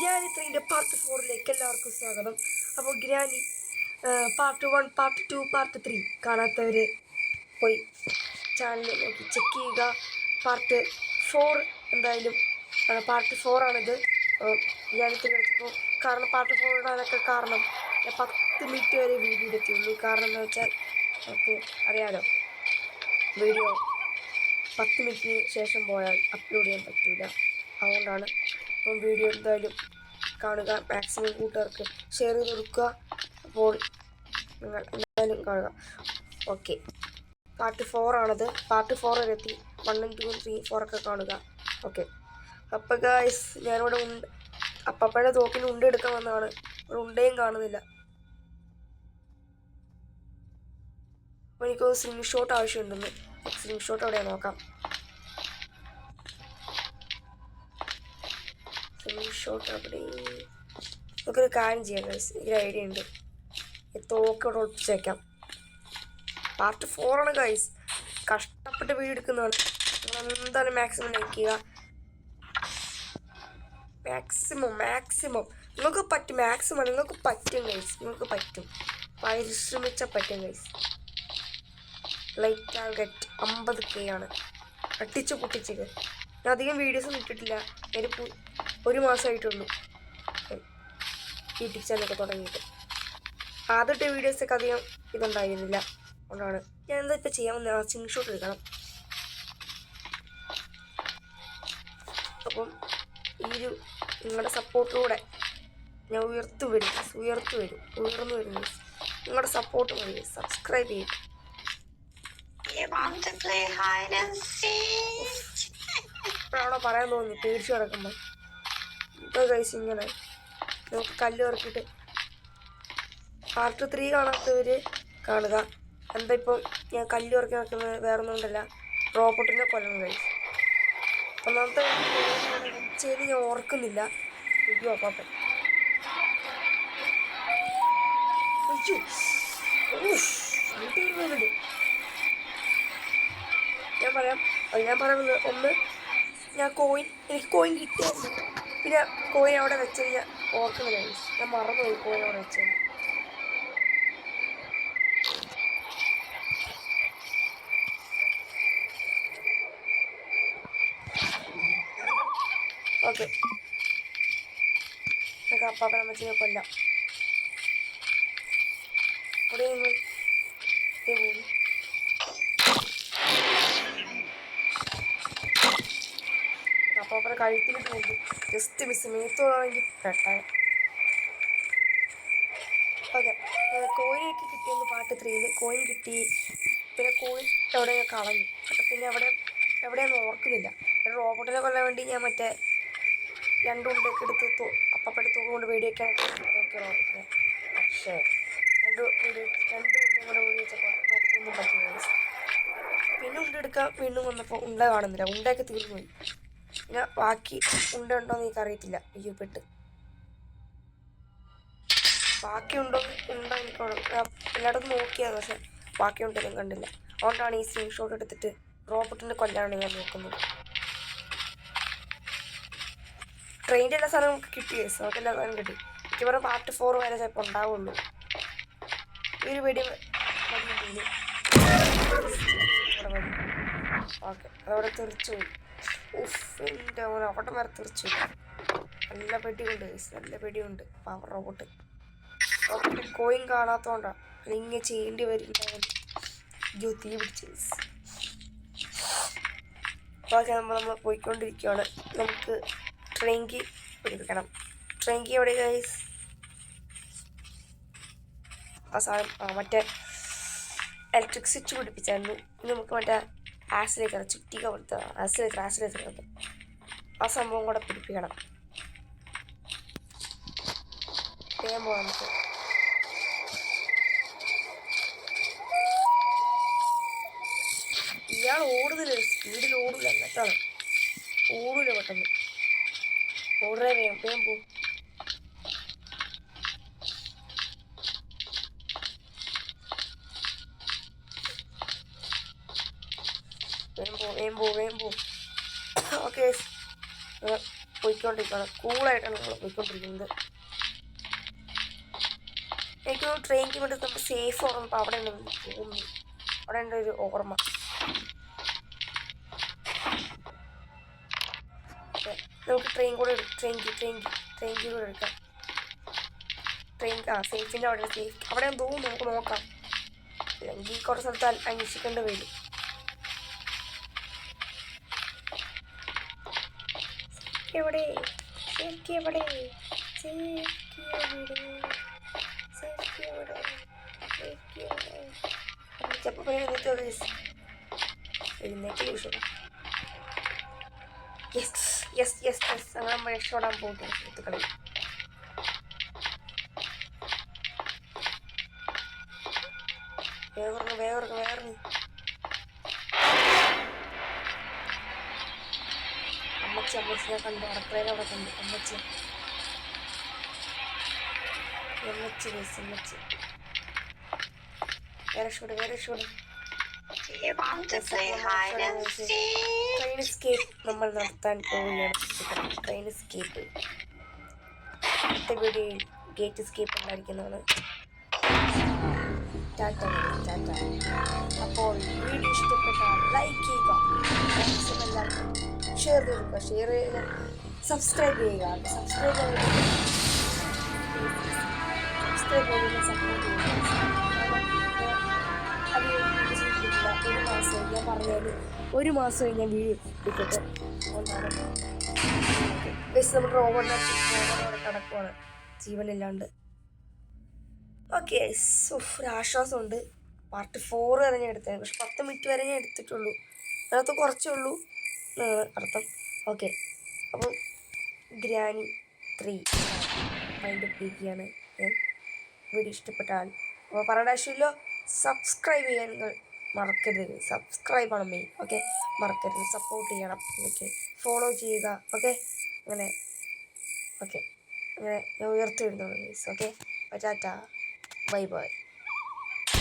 Granny ത്രീന്റെ part ഫോറിലേക്ക് എല്ലാവർക്കും സ്വാഗതം. അപ്പോൾ Granny part one part two part three കാണാത്തവർ പോയി ചാനൽ നോക്കി ചെക്ക് ചെയ്യുക. പാർട്ട് ഫോർ എന്തായാലും പാർട്ട് ഫോറാണിത് ഗ്രാനി ത്രീ കളിച്ചപ്പോൾ കാരണം പാർട്ട് ഫോർ ഇടാനൊക്കെ കാരണം ഞാൻ പത്ത് മിനിറ്റ് വരെ വീഡിയോ എത്തിയുള്ളൂ കാരണം എന്താ വെച്ചാൽ അപ്പോൾ അറിയാലോ വീഡിയോ പത്ത് മിനിറ്റിന് ശേഷം പോയാൽ അപ്ലോഡ് ചെയ്യാൻ പറ്റില്ല അതുകൊണ്ടാണ് അപ്പം വീഡിയോ എന്തായാലും കാണുക. മാക്സിമം കൂട്ടുകാർക്ക് ഷെയർ ചെയ്ത് കൊടുക്കുക. അപ്പോൾ നിങ്ങൾ എന്തായാലും കാണുക. ഓക്കെ പാർട്ട് ഫോർ ആണത്. പാർട്ട് ഫോർ വരെ എത്തി. വണ്ണും ടു ത്രീ ഫോറൊക്കെ കാണുക. ഓക്കെ അപ്പം ഗായ്സ് ഞാനിവിടെ ഉണ്ട് അപ്പപ്പഴ തോക്കിന് ഉണ്ട എടുക്കാൻ വന്നതാണ്. ഇവിടെ ഉണ്ടയും കാണുന്നില്ല. അപ്പോൾ എനിക്കൊരു സ്ലിംഗ് ഷോട്ട് ആവശ്യമുണ്ടെന്ന്. സ്ലിംഗ് ഷോട്ട് നോക്കാം. ഷോട്ട് അവിടെ. നമുക്കൊരു കാര്യം ചെയ്യാം ഗൈസ് ഒരു ഐഡിയ ഉണ്ട്. തോക്ക് ഇവിടെ ഒളിപ്പിച്ച് വെക്കാം പാർട്ട് ഫോറാണ് ഗൈസ് കഷ്ടപ്പെട്ട് വീട് എടുക്കുന്നതാണ്. നിങ്ങൾ എന്തായാലും മാക്സിമം ലൈക്ക് ചെയ്യുക. മാക്സിമം മാക്സിമം നിങ്ങൾക്ക് പറ്റും മാക്സിമം നിങ്ങൾക്ക് പറ്റും ഗൈസ് നിങ്ങൾക്ക് പറ്റും. പരിശ്രമിച്ച പറ്റും ഗൈസ് ലൈറ്റ് ടാർഗറ്റ് അമ്പത് കെ ആണ്. അട്ടിച്ച് പൊട്ടിച്ചത്. ഞാൻ അധികം വീഡിയോസ് ഒന്നും ഇട്ടിട്ടില്ല. ഒരു ഒരു മാസമായിട്ടുള്ളൂ യൂട്യൂബ് ചാനലൊക്കെ തുടങ്ങിയിട്ട്. ആദ്യത്തെ വീഡിയോസൊക്കെ അധികം ഇതുണ്ടായിരുന്നില്ല. അതുകൊണ്ടാണ് ഞാൻ എന്താ ഇപ്പം ചെയ്യാൻ വന്നത് സിംഗ് ഷോട്ട് എടുക്കണം. അപ്പം ഈ ഒരു നിങ്ങളുടെ സപ്പോർട്ടിലൂടെ ഞാൻ ഉയർത്തു വരും. ഉയർത്തു വരും. ഉയർന്നു വരും. നിങ്ങളുടെ സപ്പോർട്ട് മതി സബ്സ്ക്രൈബ് ചെയ്യും? ഇപ്പോഴാണോ പറയാൻ തോന്നി പേടിച്ചു കിടക്കുമ്പോൾ കഴിച്ച് ഇങ്ങനെ നമുക്ക് കല്ല് ഇറക്കിയിട്ട് പാർട്ട് ത്രീ കാണാത്തവര് കാണുക. എന്താ ഇപ്പം ഞാൻ കല്ല് ഇറക്കി നടക്കുന്നത് വേറെ ഒന്നും കൊണ്ടല്ല റോബോട്ടിനെ കൊല്ലം ഗൈസ് ഒന്നാമത്തെ ചെയ്ത് ഞാൻ ഓർക്കുന്നില്ല. ഞാൻ പറയാം ഞാൻ പറയുന്നത് ഒന്ന് ഞാൻ കോയിൻ എനിക്ക് കോയിൻ കിട്ടിയായിരുന്നു പിന്നെ കോയിൻ അവിടെ വെച്ചത് ഞാൻ ഓർക്കുന്നില്ല. ഞാൻ മറന്നുപോയി കോയിൻ അവിടെ വെച്ചത് ഓക്കെ നമുക്ക് അപ്പാപ്പൻ അമ്മച്ചിനെ കൊല്ലാം ഇവിടെ നിങ്ങൾ പോയി. അപ്പാപ്പനെ കഴുത്തിലിട്ട് നോക്കി ജസ്റ്റ് മിസ് മേത്തോടാണെങ്കിൽ പെട്ടെ അതെ കോയിനൊക്കെ കിട്ടിയെന്ന് പാട്ട് ത്രീയിൽ കോയിൻ കിട്ടി. പിന്നെ കോയിൻ എവിടെ കളഞ്ഞു. പിന്നെ എവിടെ എവിടെയൊന്നും ഓർക്കുന്നില്ല. റോബോട്ടിനെ കൊല്ലാൻ വേണ്ടി ഞാൻ മറ്റേ രണ്ടുകൊണ്ടൊക്കെ എടുത്ത് തോ- അപ്പപ്പയുടെ തുക കൊണ്ട് വേടിയൊക്കെ നോക്കി റോബോട്ടിനെ. പക്ഷേ രണ്ട് വീട് രണ്ട് ഉണ്ടും കൂടെ ഓടി വെച്ചപ്പോൾ റോബോട്ടൊന്നും പറ്റില്ല പിന്നെ ഉണ്ടെടുക്കാൻ വീണ്ടും വന്നപ്പോൾ ഉണ്ട കാണുന്നില്ല. ഉണ്ടയൊക്കെ തീർന്നു പോയി പിന്നെ ബാക്കി ഉണ്ട എന്ന് എനിക്ക് അറിയത്തില്ല അയ്യോ പെട്ട്. ബാക്കി ഉണ്ടോ ഉണ്ടോ എനിക്ക് എല്ലായിടത്തും നോക്കിയാണ് പക്ഷെ ബാക്കി ഉണ്ടെങ്കിലും കണ്ടില്ല. അതുകൊണ്ടാണ് ഈ സ്ക്രീൻഷോട്ട് എടുത്തിട്ട് റോബോട്ടിന്റെ കൊല്ലാണ് ഞാൻ നോക്കുന്നത്. ട്രെയിന്റെ എല്ലാ സാധനം നമുക്ക് കിട്ടി നമുക്ക് എല്ലാ സാധനം കിട്ടി പറഞ്ഞ പാർട്ട് ഫോർ വരെ ചിലപ്പോൾ ഉണ്ടാവുള്ളൂ. ഈ ഒരു വെടി ഓക്കെ അതവിടെ തെറിച്ചു പോയി. ഉഫ് എന്റെ മോനെ അവിടെ വരെ നല്ല പെടിയുണ്ട്. നല്ല പെടിയുണ്ട്. പവർ റോബോട്ട് റോബോട്ട് കോയിൻ കാണാത്തോണ്ടാ. അല്ലെങ്കിൽ ചെയ്യേണ്ടി വരുന്നുണ്ടാവും അയ്യോ തീ പിടിച്ച്. ഓക്കെ നമ്മൾ നമ്മൾ പോയിക്കൊണ്ടിരിക്കുകയാണ് നമുക്ക് ട്രെങ്കി പിടിപ്പിക്കണം. ട്രെങ്കി എവിടെ ഗൈസ് ആ സാധനം മറ്റേ ഇലക്ട്രിക് സ്വിച്ച് പിടിപ്പിച്ചായിരുന്നു. നമുക്ക് മറ്റേ ആസിലേക്ക് ചുറ്റിക കൊടുത്തത് ആസിലേക്ക് ആസിലേക്ക് ആ സംഭവം കൂടെ പിടിപ്പിക്കണം. ഇയാൾ ഓടുന്നില്ല സ്പീഡിൽ ഓടില്ല എന്നിട്ടാണ് ഓടില്ല പെട്ടെന്ന്. ഓടേ വേഗം വേഗം പോകും വേമ്പോ വേമ്പോ പോ വേഗം പോ ഓക്കെ പോയിക്കൊണ്ടിരിക്കുകയാണ്. കൂളായിട്ടാണ് നമ്മൾ പോയിക്കൊണ്ടിരിക്കുന്നത്. എനിക്ക് ട്രെയിനിക്ക് വേണ്ടി നമ്മൾ സേഫ് ഓർമ്മ അവിടെ തോന്നുന്നു അവിടെ ഉണ്ട് ഒരു ഓർമ്മ. നമുക്ക് ട്രെയിൻ കൂടെ ട്രെയിൻ ട്രെയിൻ ട്രെയിൻ കൂടെ എടുക്കാം. ട്രെയിൻ ആ സേഫിന്റെ അവിടെ സേഫ് അവിടെ തോന്നുന്നു നമുക്ക് നോക്കാം. അല്ലെങ്കിൽ കുറച്ച് സ്ഥലത്ത് അന്വേഷിക്കേണ്ടി വരും. എവിടെ സേഫ്റ്റി എവിടെ സേഫ്റ്റി എവിടെ സേഫ്റ്റി എവിടെ സേഫ്റ്റി എവിടെ ചിലപ്പോൾ എഴുന്നേറ്റ് എഴുന്നേറ്റ് വിഷയം യെസ് യെസ് യെസ് യെസ് അങ്ങനെ നമ്മൾ രക്ഷപ്പെടാൻ പോകുന്നു സുഹൃത്തുക്കളെ വേഗം വേഗം വേഗം അമ്മച്ചി അമ്മച്ചിനെ കണ്ടു അടുക്കളയിൽ അവിടെ കണ്ടു. അമ്മച്ചി. അമ്മച്ചി മിസ് അമ്മച്ചി. വേറെ ഷൂട് വേറെ ഷൂട്? ട്രെയിൻ നമ്മൾ നടത്താൻ ട്രെയിൻ എസ്കേപ്പ് അടുത്ത വീഡിയോയിൽ ഗേറ്റ് സ്കേപ്പ് ഉണ്ടായിരിക്കുന്നതാണ്. ടാറ്റ ടാറ്റ അപ്പോൾ വീഡിയോ ഇഷ്ടപ്പെട്ടാൽ ലൈക്ക് ചെയ്യുക. ഷെയർ ചെയ്യുക. ഷെയർ ചെയ്യുക. സബ്സ്ക്രൈബ് ചെയ്യുക. സബ്സ്ക്രൈബ് ചെയ്യുക. സബ്സ്ക്രൈബ് ചെയ്യുക. സപ്പോർട്ട്. ഒരു മാസം ഞാൻ പറഞ്ഞാൽ ഒരു മാസം ഞാൻ വീഡിയോ ഇട്ടിട്ട് ബസ് നമ്മുടെ റോബോട്ടിനെ അവിടെ കിടക്കുവാണ്. ജീവനില്ലാണ്ട്. ഓക്കെ ഒരു ആശ്വാസമുണ്ട്. പാർട്ട് ഫോർ വരെ ഞാൻ എടുത്തത് പക്ഷെ പത്ത് മിനിറ്റ് വരെ ഞാൻ എടുത്തിട്ടുള്ളൂ. അതിനകത്ത് കുറച്ചേ ഉള്ളൂ. അർത്ഥം. ഓക്കെ. അപ്പം ഗ്രാനി ത്രീ. മൈൻഡ് പിടിക്കുകയാണ്. ഞാൻ വീഡിയോ ഇഷ്ടപ്പെട്ടാൽ അപ്പോൾ പറയേണ്ട സബ്സ്ക്രൈബ് ചെയ്യാൻ മറക്കരുത്. സബ്സ്ക്രൈബ് ആണ് മെയിൻ ഓക്കെ? മറക്കരുത്. സപ്പോർട്ട് ചെയ്യണം. ഓക്കെ? ഫോളോ ചെയ്യുക. ഓക്കെ? അങ്ങനെ. ഓക്കെ? അങ്ങനെ ഞാൻ ഉയർത്തി means okay? Tata. Bye bye.